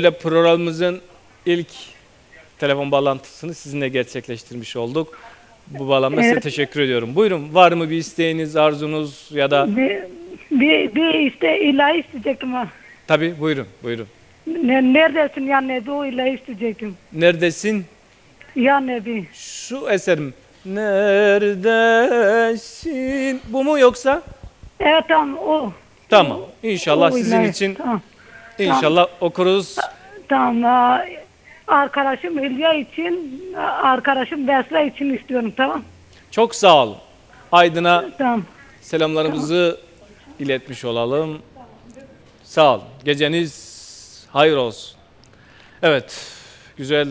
Böyle programımızın ilk telefon bağlantısını sizinle gerçekleştirmiş olduk. Bu bağlamda size Evet. teşekkür ediyorum. Buyurun var mı bir isteğiniz, arzunuz ya da Bir, bir, bir işte ilahi isteyecektim tabii buyurun buyurun. Ne, neredesin ya Nebi o ilahi isteyecektim. Neredesin? Ya Nebi. Şu eserim. Neredesin? Bu mu yoksa? Evet tamam o. Tamam. İnşallah o sizin ilahi. için Tamam. İnşallah okuruz. Tamam. aa, Arkadaşım Hülya için, arkadaşım Besra için istiyorum tamam. Çok sağ olun. Aydın'a Tamam. selamlarımızı iletmiş olalım. Sağ olun. Geceniz hayır olsun. Evet, güzel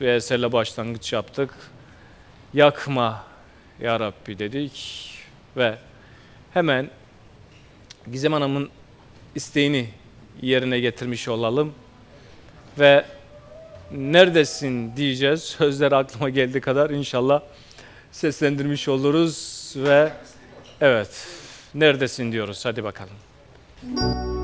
bir eserle başlangıç yaptık. Yakma ya Rabbi dedik ve hemen Gizem Hanım'ın isteğini yerine getirmiş olalım ve neredesin diyeceğiz. Sözler aklıma geldiği kadar inşallah seslendirmiş oluruz ve evet neredesin diyoruz. Hadi bakalım. Sen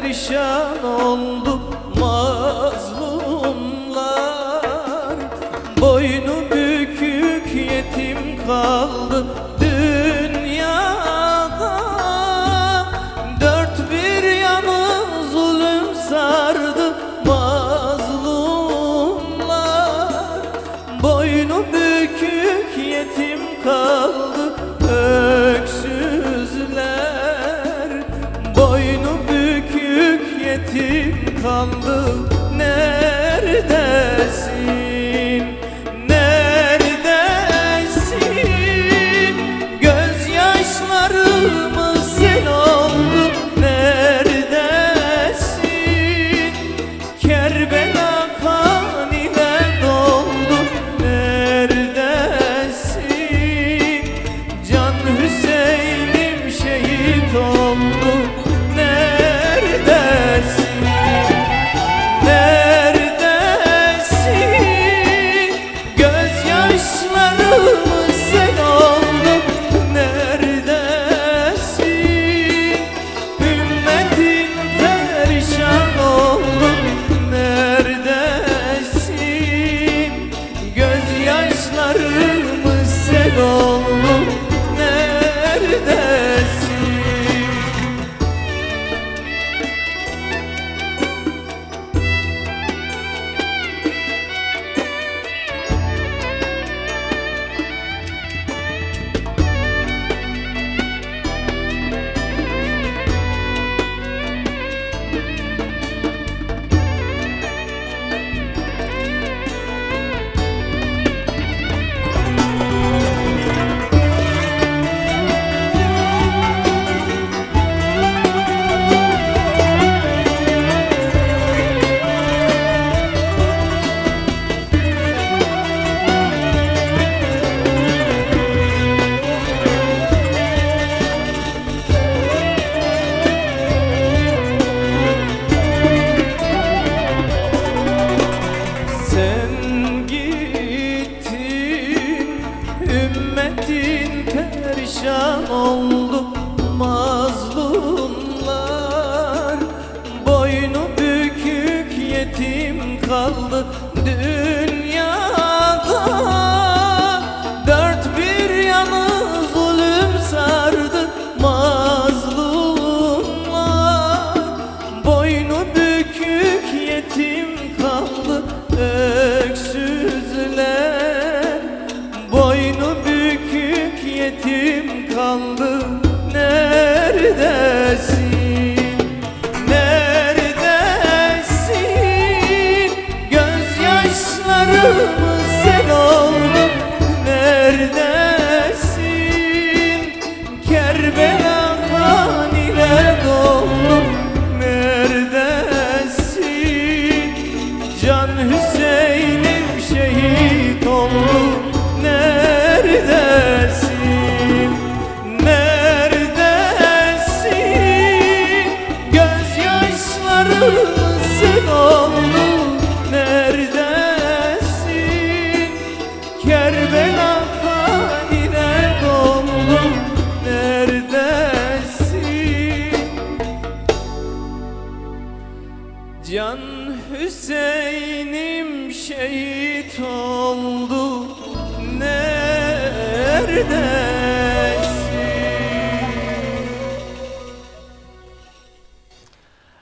perişan oldu Mazlumlar perişan oldu Mazlumlar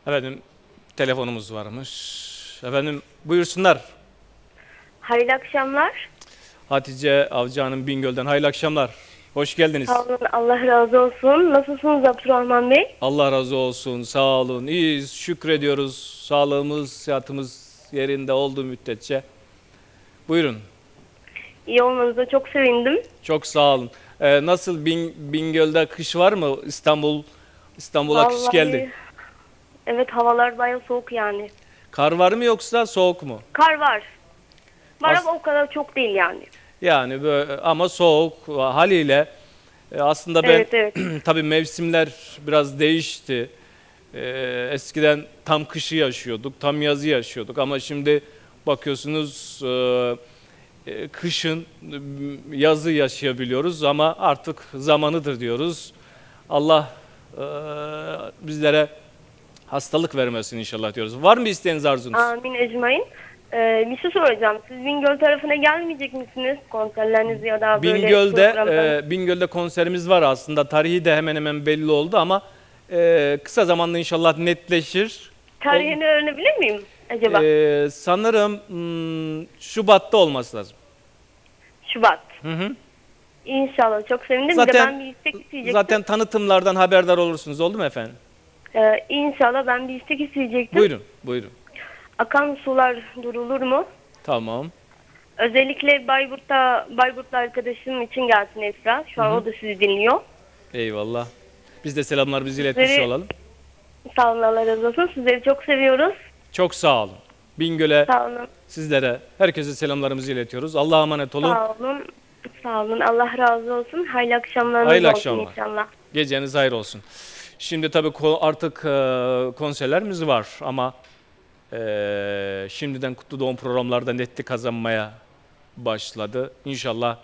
Efendim telefonumuz varmış. Efendim buyursunlar. Hayırlı akşamlar. Hatice Avcı Hanım Bingöl'den hayırlı akşamlar. Hoş geldiniz. Sağ olun. Allah razı olsun. Nasılsınız Abdurrahman Bey? Allah razı olsun. Sağ olun. İyiyiz. Şükrediyoruz. Sağlığımız, sıhhatımız yerinde olduğu müddetçe. Buyurun. İyi olmanıza çok sevindim. Çok sağ olun. Ee, nasıl Bin, Bingöl'de kış var mı? İstanbul İstanbul'a kış Vallahi- geldi. Evet havalar baya soğuk yani. Kar var mı yoksa soğuk mu? Kar var. Var As- ama o kadar çok değil yani. Yani böyle ama soğuk haliyle e, aslında ben Evet tabii mevsimler biraz değişti. Ee, eskiden tam kışı yaşıyorduk, tam yazı yaşıyorduk ama şimdi bakıyorsunuz e, kışın m, yazı yaşayabiliyoruz ama artık zamanıdır diyoruz. Allah e, bizlere hastalık vermesin inşallah diyoruz. Var mı isteğiniz arzunuz? Amin ecmain. Ee, bir şey soracağım. Siz Bingöl tarafına gelmeyecek misiniz? Konserleriniz ya da böyle Bingöl'de e, Bingöl'de konserimiz var aslında. Tarihi de hemen hemen belli oldu ama e, kısa zamanda inşallah netleşir. Tarihini öğrenebilir miyim acaba? E, sanırım hmm, Şubat'ta olması lazım. Şubat. Hı hı. İnşallah. Çok sevindim. bir de Zaten ben bir istek isteyecektim. zaten tanıtımlardan haberdar olursunuz. Oldu mu efendim? Ee, inşallah ben bir istek isteyecektim. Buyurun, buyurun. Akan sular durulur mu? Tamam. Özellikle Bayburt'ta Bayburt'ta arkadaşım için gelsin Esra. Şu an o da sizi dinliyor. Eyvallah. Biz de selamlarımızı iletmiş Sizleri- olalım. Sağ olun Allah razı olsun. Sizleri çok seviyoruz. Çok sağ olun. Bingöl'e, Sağ olun. Sizlere, herkese selamlarımızı iletiyoruz. Allah'a emanet olun. Sağ olun. Sağ olun. Allah razı olsun. Hayırlı akşamlarınız Hayırlı olsun akşamlar. inşallah. Geceniz hayır olsun. Şimdi tabii artık e, konserlerimiz var ama e, şimdiden kutlu doğum programlarda netli kazanmaya başladı. İnşallah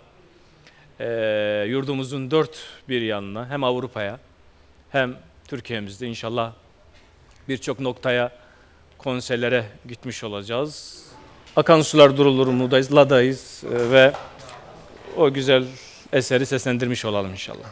e, yurdumuzun dört bir yanına hem Avrupa'ya hem Türkiye'mizde inşallah birçok noktaya konserlere gitmiş olacağız. Akan sular durulur mu'dayız, ladayız e, ve o güzel eseri seslendirmiş olalım inşallah.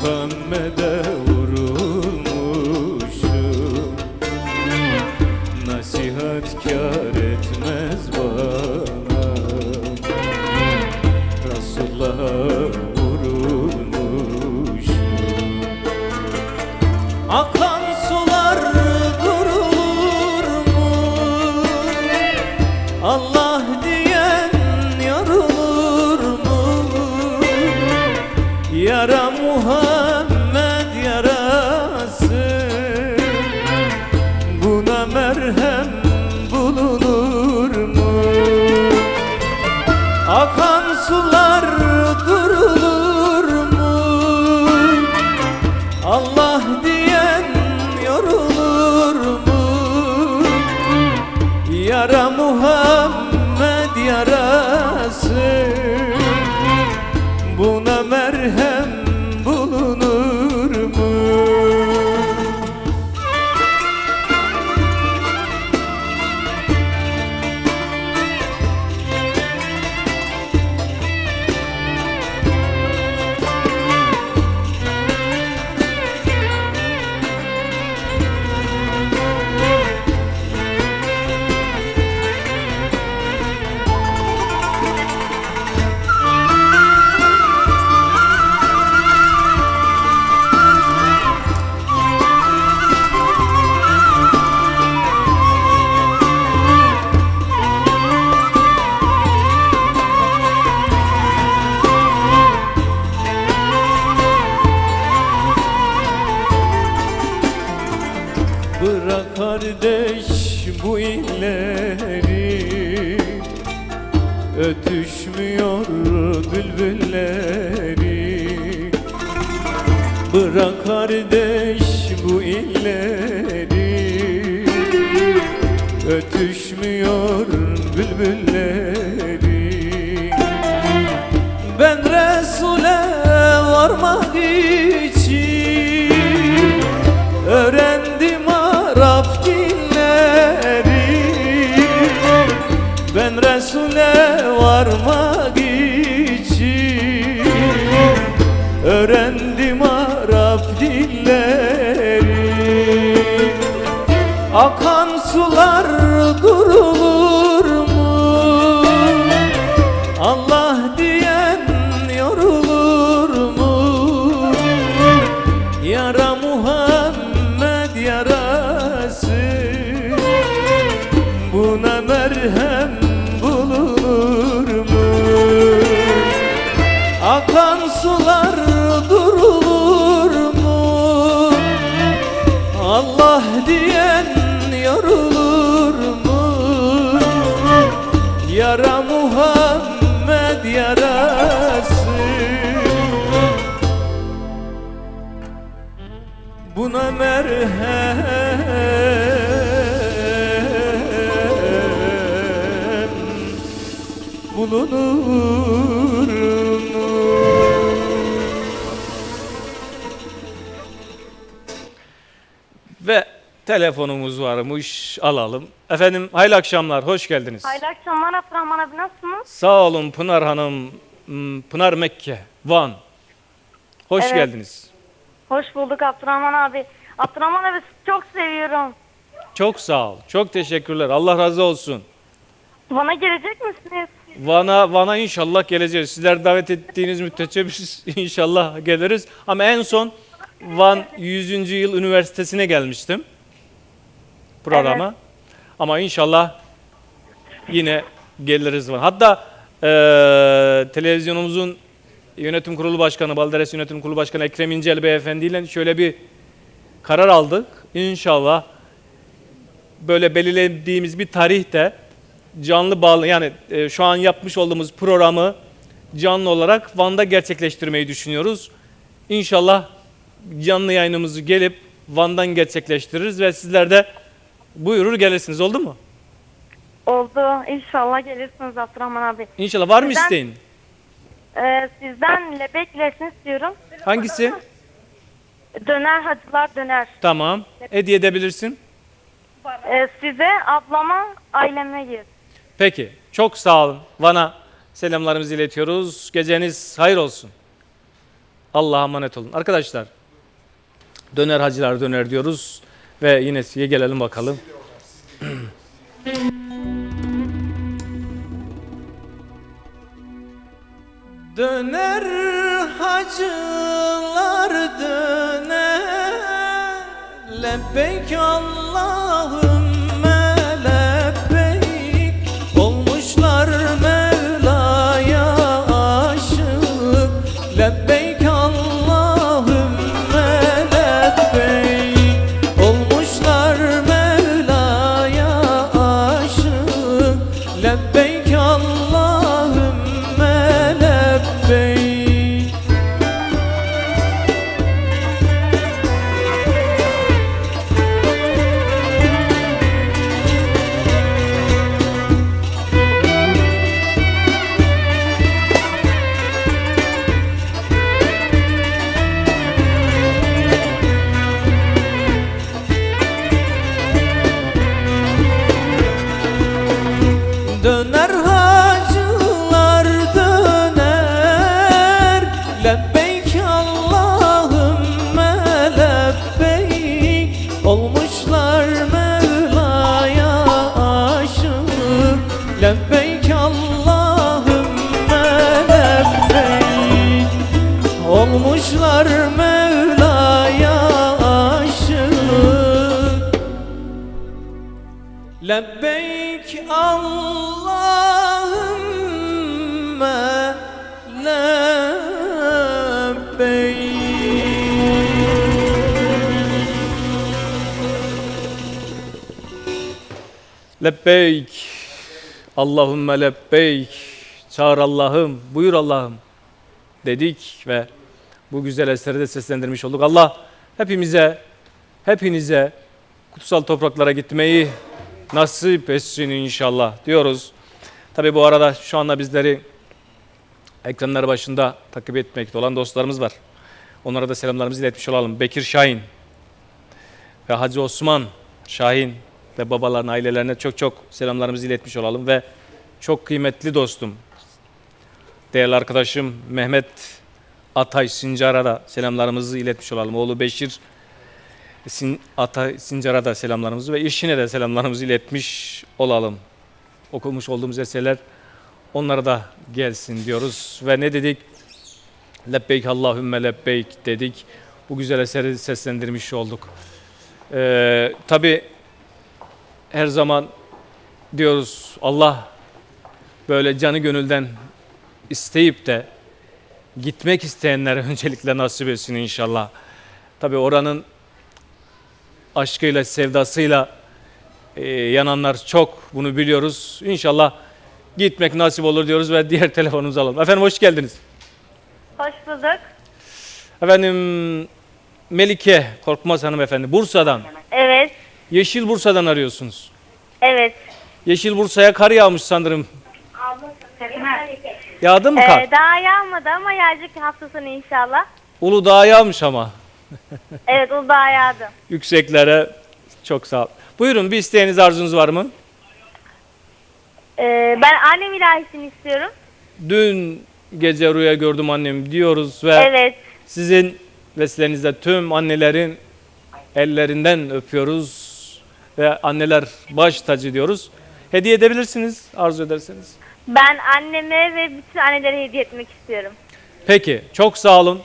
Vurulmuşum Bırak kardeş bu illeri. Ötüşmüyor bülbülleri. Bırak kardeş bu illeri. Ötüşmüyor bülbülleri. Ben Resul'e varmak için Öğrendim Resul'e varmak için. Öğrendim Arap dilleri. Akan sular durulur merhem bulunur mu? Ve telefonumuz varmış alalım. Efendim hayırlı akşamlar, hoş geldiniz. Hayırlı akşamlar Abdurrahman abi nasılsınız? Sağ olun Pınar Hanım, Pınar Mekke, Van. Hoş Evet. geldiniz. Hoş bulduk Abdurrahman abi. Abdurrahman abi çok seviyorum. Çok sağ ol, çok teşekkürler. Allah razı olsun. Bana gelecek misiniz? Van'a Van'a inşallah geleceğiz. Sizler davet ettiğiniz müddetçe biz inşallah geliriz. Ama en son Van 100. Yıl Üniversitesi'ne gelmiştim. Programa. Ama inşallah yine geliriz Van. Hatta eee, televizyonumuzun yönetim kurulu başkanı, Balderes Yönetim Kurulu Başkanı Ekrem İncel Beyefendi ile şöyle bir karar aldık. İnşallah böyle belirlediğimiz bir tarihte canlı bağlı yani e, şu an yapmış olduğumuz programı canlı olarak Van'da gerçekleştirmeyi düşünüyoruz. İnşallah canlı yayınımızı gelip Van'dan gerçekleştiririz ve sizler de buyurur gelirsiniz oldu mu? Oldu. İnşallah gelirsiniz Abdurrahman abi. İnşallah var mı Sizden- isteğin? Ee, sizden lebek ilerisini istiyorum. Hangisi? Döner hacılar döner. Tamam. Hediye edebilirsin. Ee, size, ablama, aileme gir. Peki. Çok sağ olun. Van'a selamlarımızı iletiyoruz. Geceniz hayır olsun. Allah'a emanet olun. Arkadaşlar döner hacılar döner diyoruz ve yine size gelelim bakalım. Döner hacılar döner Lebbeyk Allahümme Lebbeyk Allahümme lebbeyk Lebbeyk. Allahümme lebbeyk. Çağır Allah'ım, buyur Allah'ım dedik ve bu güzel eseri de seslendirmiş olduk. Allah hepimize, hepinize kutsal topraklara gitmeyi nasip etsin inşallah diyoruz. Tabi bu arada şu anda bizleri ekranlar başında takip etmekte olan dostlarımız var. Onlara da selamlarımızı iletmiş olalım. Bekir Şahin ve Hacı Osman Şahin ve babaların ailelerine çok çok selamlarımızı iletmiş olalım ve çok kıymetli dostum, değerli arkadaşım Mehmet Atay Sincar'a da selamlarımızı iletmiş olalım. Oğlu Beşir Sin, Atay Sincar'a da selamlarımızı ve eşine de selamlarımızı iletmiş olalım. Okumuş olduğumuz eserler onlara da gelsin diyoruz. Ve ne dedik? Lebbeyk Allahümme lebbeyk dedik. Bu güzel eseri seslendirmiş olduk. Ee, Tabi her zaman diyoruz Allah böyle canı gönülden isteyip de gitmek isteyenlere öncelikle nasip etsin inşallah. Tabi oranın aşkıyla, sevdasıyla e, yananlar çok bunu biliyoruz. İnşallah gitmek nasip olur diyoruz ve diğer telefonumuzu alalım. Efendim hoş geldiniz. Hoş bulduk. Efendim Melike Korkmaz hanımefendi Bursa'dan. Evet. Yeşil Bursa'dan arıyorsunuz. Evet. Yeşil Bursa'ya kar yağmış sanırım. Yağdı mı kar? Ee, daha yağmadı ama yağacak hafta sonu inşallah. Uludağ yağmış ama. Evet Uludağ yağdı. Yükseklere çok sağ ol. Buyurun bir isteğiniz arzunuz var mı? Ee, ben annem ilahisini istiyorum. Dün gece rüya gördüm annem diyoruz ve Evet. sizin vesilenizle tüm annelerin ellerinden öpüyoruz ve anneler baş tacı diyoruz. Hediye edebilirsiniz arzu ederseniz. Ben anneme ve bütün annelere hediye etmek istiyorum. Peki çok sağ olun.